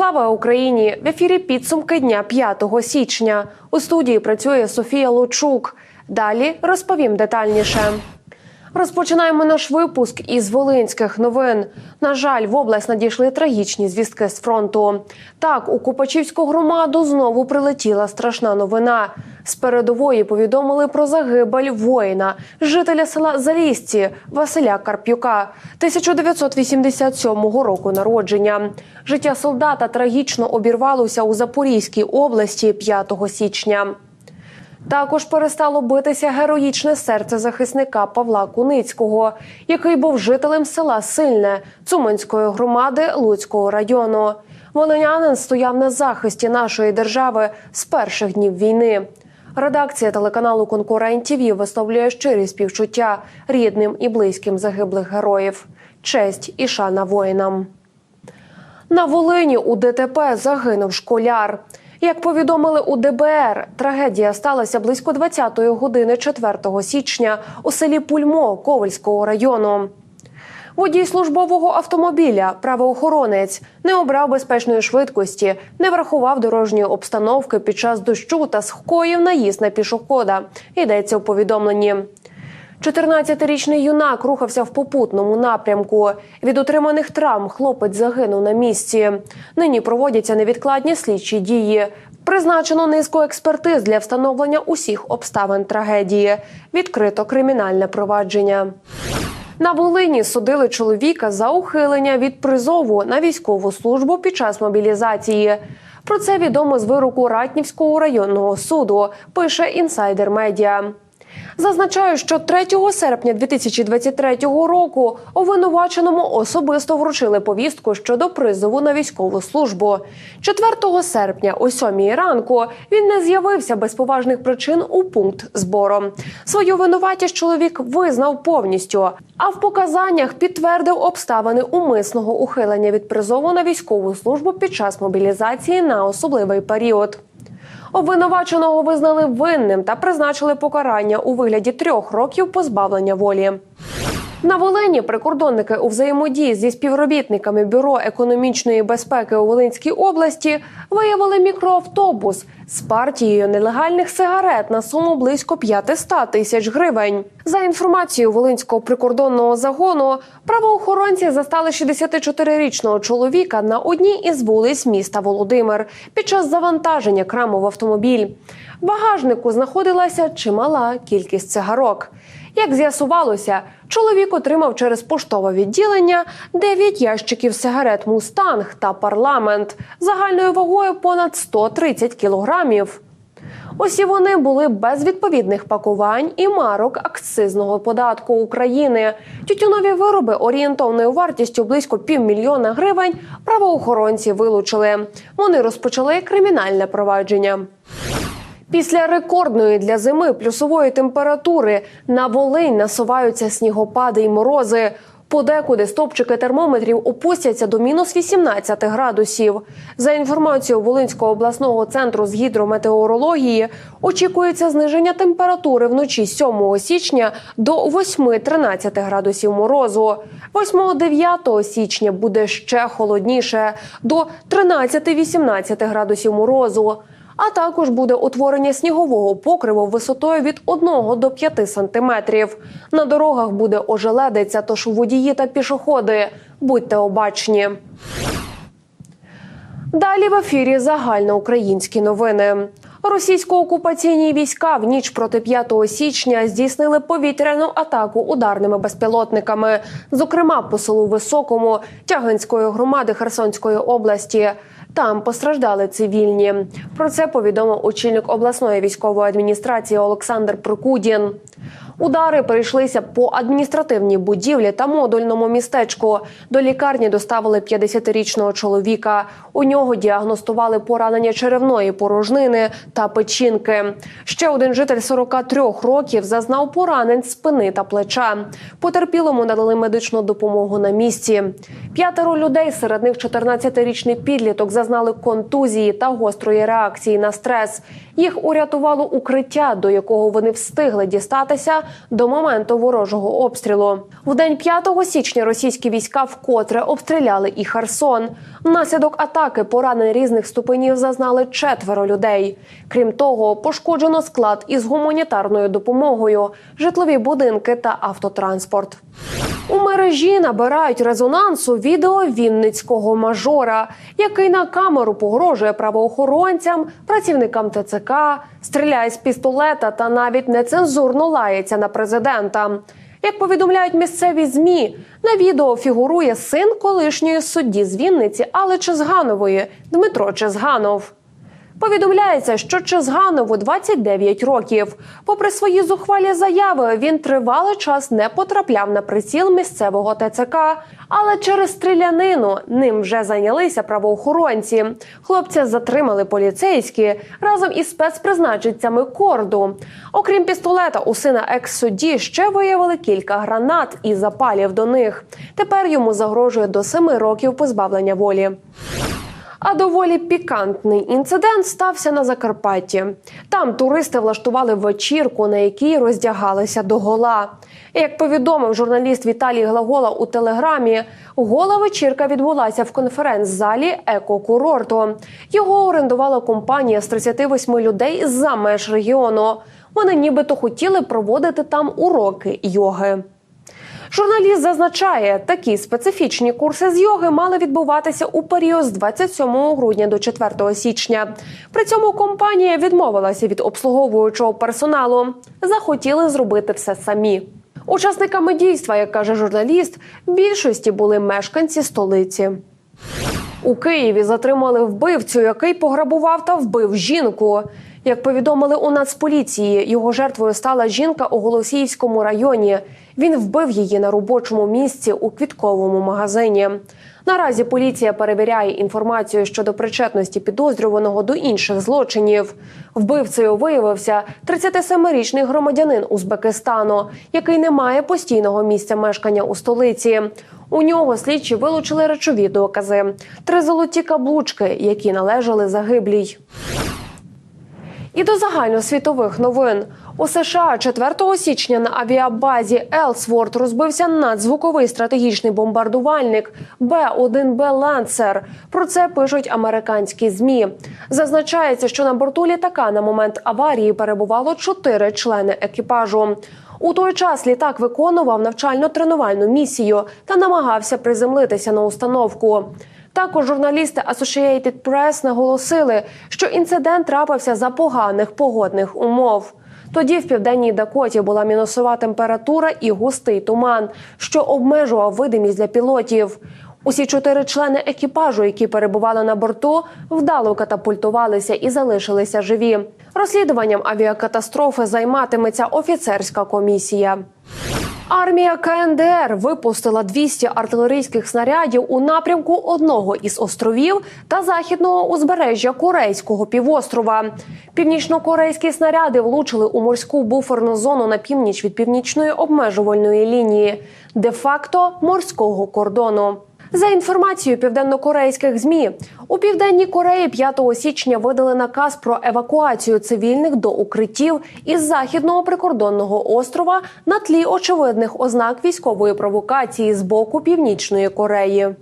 Слава Україні! В ефірі підсумки дня 5 січня. У студії працює Софія Лучук. Далі розповім детальніше. Розпочинаємо наш випуск із волинських новин. На жаль, в область надійшли трагічні звістки з фронту. Так, у Купачівську громаду знову прилетіла страшна новина. З передової повідомили про загибель воїна, жителя села Залісці Василя Карп'юка, 1987 року народження. Життя солдата трагічно обірвалося у Запорізькій області 5 січня. Також перестало битися героїчне серце захисника Павла Куницького, який був жителем села Сильне Цуманської громади Луцького району. Волинянин стояв на захисті нашої держави з перших днів війни. Редакція телеканалу Конкурент ТІВІ висловлює щирі співчуття рідним і близьким загиблих героїв. Честь і шана воїнам. На Волині у ДТП загинув школяр. Як повідомили у ДБР, трагедія сталася близько 20-ї години 4 січня у селі Пульмо Ковальського району. Водій службового автомобіля, правоохоронець, не обрав безпечної швидкості, не врахував дорожньої обстановки під час дощу та скоїв наїзд на пішохода. Йдеться у повідомленні. 14-річний юнак рухався в попутному напрямку. Від отриманих травм хлопець загинув на місці. Нині проводяться невідкладні слідчі дії. Призначено низку експертиз для встановлення усіх обставин трагедії. Відкрито кримінальне провадження. На Волині судили чоловіка за ухилення від призову на військову службу під час мобілізації. Про це відомо з вироку Ратнівського районного суду. Пише інсайдер медіа. Зазначаю, що 3 серпня 2023 року обвинуваченому особисто вручили повістку щодо призову на військову службу. 4 серпня о 7 ранку він не з'явився без поважних причин у пункт збору. Свою винуватість чоловік визнав повністю, а в показаннях підтвердив обставини умисного ухилення від призову на військову службу під час мобілізації на особливий період. Обвинуваченого визнали винним та призначили покарання у вигляді трьох років позбавлення волі. На Волині прикордонники у взаємодії зі співробітниками бюро економічної безпеки у Волинській області виявили мікроавтобус з партією нелегальних сигарет на суму близько 500 тисяч гривень. За інформацією Волинського прикордонного загону, правоохоронці застали 64-річного чоловіка на одній із вулиць міста Володимир під час завантаження краму в автомобіль. В багажнику знаходилася чимала кількість цигарок. Як з'ясувалося, чоловік отримав через поштове відділення 9 ящиків сигарет Мустанг та парламент загальною вагою понад 130 кілограмів. Усі вони були без відповідних пакувань і марок акцизного податку України. Тютюнові вироби орієнтовною вартістю близько півмільйона гривень правоохоронці вилучили. Вони розпочали кримінальне провадження. Після рекордної для зими плюсової температури на Волинь насуваються снігопади й морози. Подекуди стопчики термометрів опустяться до мінус 18 градусів. За інформацією Волинського обласного центру з гідрометеорології, очікується зниження температури вночі 7 січня до 8-13 градусів морозу. 8-9 січня буде ще холодніше до 13-18 градусів морозу. А також буде утворення снігового покриву висотою від 1 до 5 сантиметрів. На дорогах буде ожеледиця, тож водії та пішоходи. Будьте обачні. Далі в ефірі загальноукраїнські новини. Російсько-окупаційні війська в ніч проти 5 січня здійснили повітряну атаку ударними безпілотниками, зокрема по селу Високому Тяганської громади Херсонської області. Там постраждали цивільні. Про це повідомив очільник обласної військової адміністрації Олександр Прокудін. Удари перейшлися по адміністративній будівлі та модульному містечку. До лікарні доставили 50-річного чоловіка. У нього діагностували поранення черевної порожнини та печінки. Ще один житель 43 років зазнав поранень спини та плеча. Потерпілому надали медичну допомогу на місці. П'ятеро людей, серед них 14-річний підліток, зазнали контузії та гострої реакції на стрес. Їх урятувало укриття, до якого вони встигли дістатися до моменту ворожого обстрілу. В день 5 січня російські війська вкотре обстріляли і Херсон. Внаслідок атаки поранень різних ступенів зазнали четверо людей. Крім того, пошкоджено склад із гуманітарною допомогою, житлові будинки та автотранспорт. У мережі набирають резонансу відео вінницького мажора, який на камеру погрожує правоохоронцям, працівникам ТЦК, стріляє з пістолета та навіть нецензурно лається на президента. Як повідомляють місцеві змі, на відео фігурує син колишньої судді з Вінниці Алли Чезганової Дмитро Чезганов. Повідомляється, що Чезганову 29 років. Попри свої зухвалі заяви, він тривалий час не потрапляв на приціл місцевого ТЦК. Але через стрілянину ним вже зайнялися правоохоронці. Хлопця затримали поліцейські разом із спецпризначенцями корду. Окрім пістолета, у сина екс-судді ще виявили кілька гранат і запалів до них. Тепер йому загрожує до семи років позбавлення волі. А доволі пікантний інцидент стався на Закарпатті. Там туристи влаштували вечірку, на якій роздягалися до гола. Як повідомив журналіст Віталій Глагола у телеграмі, гола вечірка відбулася в конференц-залі екокурорту. Його орендувала компанія з 38 людей з за меж регіону. Вони нібито хотіли проводити там уроки йоги. Журналіст зазначає, такі специфічні курси з йоги мали відбуватися у період з 27 грудня до 4 січня. При цьому компанія відмовилася від обслуговуючого персоналу. Захотіли зробити все самі. Учасниками дійства, як каже журналіст, більшості були мешканці столиці. У Києві затримали вбивцю, який пограбував та вбив жінку. Як повідомили у Нацполіції, його жертвою стала жінка у Голосіївському районі. Він вбив її на робочому місці у квітковому магазині. Наразі поліція перевіряє інформацію щодо причетності підозрюваного до інших злочинів. Вбивцею виявився 37-річний громадянин Узбекистану, який не має постійного місця мешкання у столиці. У нього слідчі вилучили речові докази: три золоті каблучки, які належали загиблій. І до загальносвітових новин у США 4 січня на авіабазі Елсворт розбився надзвуковий стратегічний бомбардувальник Б-1Б Ланцер. Про це пишуть американські змі. Зазначається, що на борту літака на момент аварії перебувало чотири члени екіпажу. У той час літак виконував навчально-тренувальну місію та намагався приземлитися на установку. Також журналісти Associated Press наголосили, що інцидент трапився за поганих погодних умов. Тоді в південній Дакоті була мінусова температура і густий туман, що обмежував видимість для пілотів. Усі чотири члени екіпажу, які перебували на борту, вдало катапультувалися і залишилися живі. Розслідуванням авіакатастрофи займатиметься офіцерська комісія. Армія КНДР випустила 200 артилерійських снарядів у напрямку одного із островів та західного узбережжя Корейського півострова. Північно-корейські снаряди влучили у морську буферну зону на північ від північної обмежувальної лінії, де-факто морського кордону. За інформацією південно-корейських змі у південній Кореї 5 січня видали наказ про евакуацію цивільних до укриттів із західного прикордонного острова на тлі очевидних ознак військової провокації з боку північної Кореї.